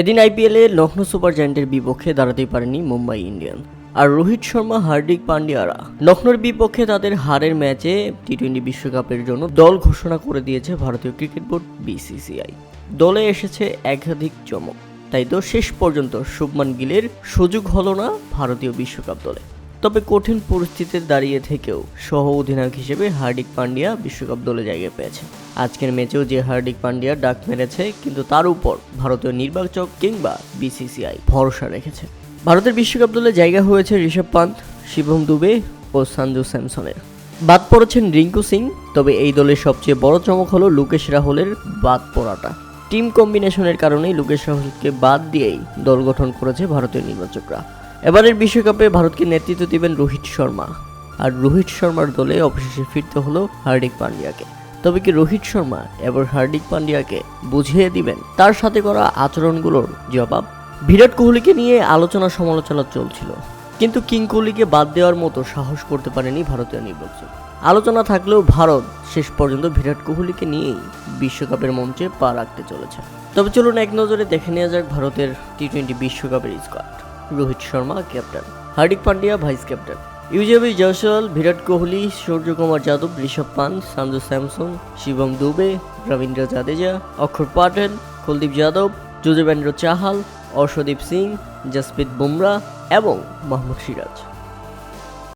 এদিন আইপিএলে লখনৌ সুপার জায়েন্টের বিপক্ষে দাঁড়াতেই পারেনি মুম্বাই ইন্ডিয়ান। আর রোহিত শর্মা, হার্দিক পান্ডিয়ারা লখনৌর বিপক্ষে তাদের হারের ম্যাচে টি টোয়েন্টি বিশ্বকাপের জন্য দল ঘোষণা করে দিয়েছে ভারতীয় ক্রিকেট বোর্ড বিসিসিআই দলে এসেছে একাধিক চমক। তাই তো শেষ পর্যন্ত শুভমান গিলের সুযোগ হল না ভারতীয় বিশ্বকাপ দলে। তবে কঠিন পরিস্থিতিতে দাঁড়িয়ে থেকেও সহ অধিনায়ক হিসেবে হার্দিক পান্ডিয়া বিশ্বকাপ দলে জায়গা পেয়েছে। আজকের ম্যাচেও যে হার্দিক পান্ডিয়া ডাক মেরেছে, কিন্তু তার উপর ভারতীয় নির্বাচক কিংবা বিসিসিআই ভরসা রেখেছে। ভারতের বিশ্বকাপ দলে জায়গা হয়েছে ঋষভ পান্ত, শিবম দুবে ও সঞ্জু স্যামসনের। বাদ পড়েছেন রিঙ্কু সিং, তবে এই দলের সবচেয়ে বড় চমক হলো লুকেশ রাহুলের বাদ পড়াটা। টিম কম্বিনেশনের কারণেই লুকেশ রাহুলকে বাদ দিয়েই দল গঠন করেছে ভারতীয় নির্বাচকরা। এবারের বিশ্বকাপে ভারতকে নেতৃত্ব দিবেন রোহিত শর্মা। আর রোহিত শর্মার দলে অবশেষে ফিরতে হলো হার্দিক পান্ডিয়াকে। তবে কি রোহিত শর্মা এবার হার্দিক পান্ডিয়াকে বুঝিয়ে দিবেন? তার সাথে করা আচরণগুলোর জবাব? বিরাট কোহলিকে নিয়ে আলোচনা সমালোচনা চলছিল। কিন্তু কিং কোহলিকে বাদ দেওয়ার মতো সাহস করতে পারেনি ভারতীয় নির্বাচক। আলোচনা থাকলেও ভারত শেষ পর্যন্ত বিরাট কোহলিকে নিয়েই বিশ্বকাপের মঞ্চে পা রাখতে চলেছে। তবে চলুন এক নজরে দেখে নেওয়া যাক ভারতের টি টোয়েন্টি বিশ্বকাপের squad Rohit Sharma, captain. Hardik Pandya, vice captain. ইউজেবি, Jaiswal, Virat Kohli, Suryakumar Yadav, Rishabh Pant Sanju Samson Shivam Dube, Ravindra Jadeja, Axar Patel, Kuldeep Yadav, Yuzvendra Chahal Arshdeep Singh, Jasprit Bumrah এবং মোহাম্মদ সিরাজ।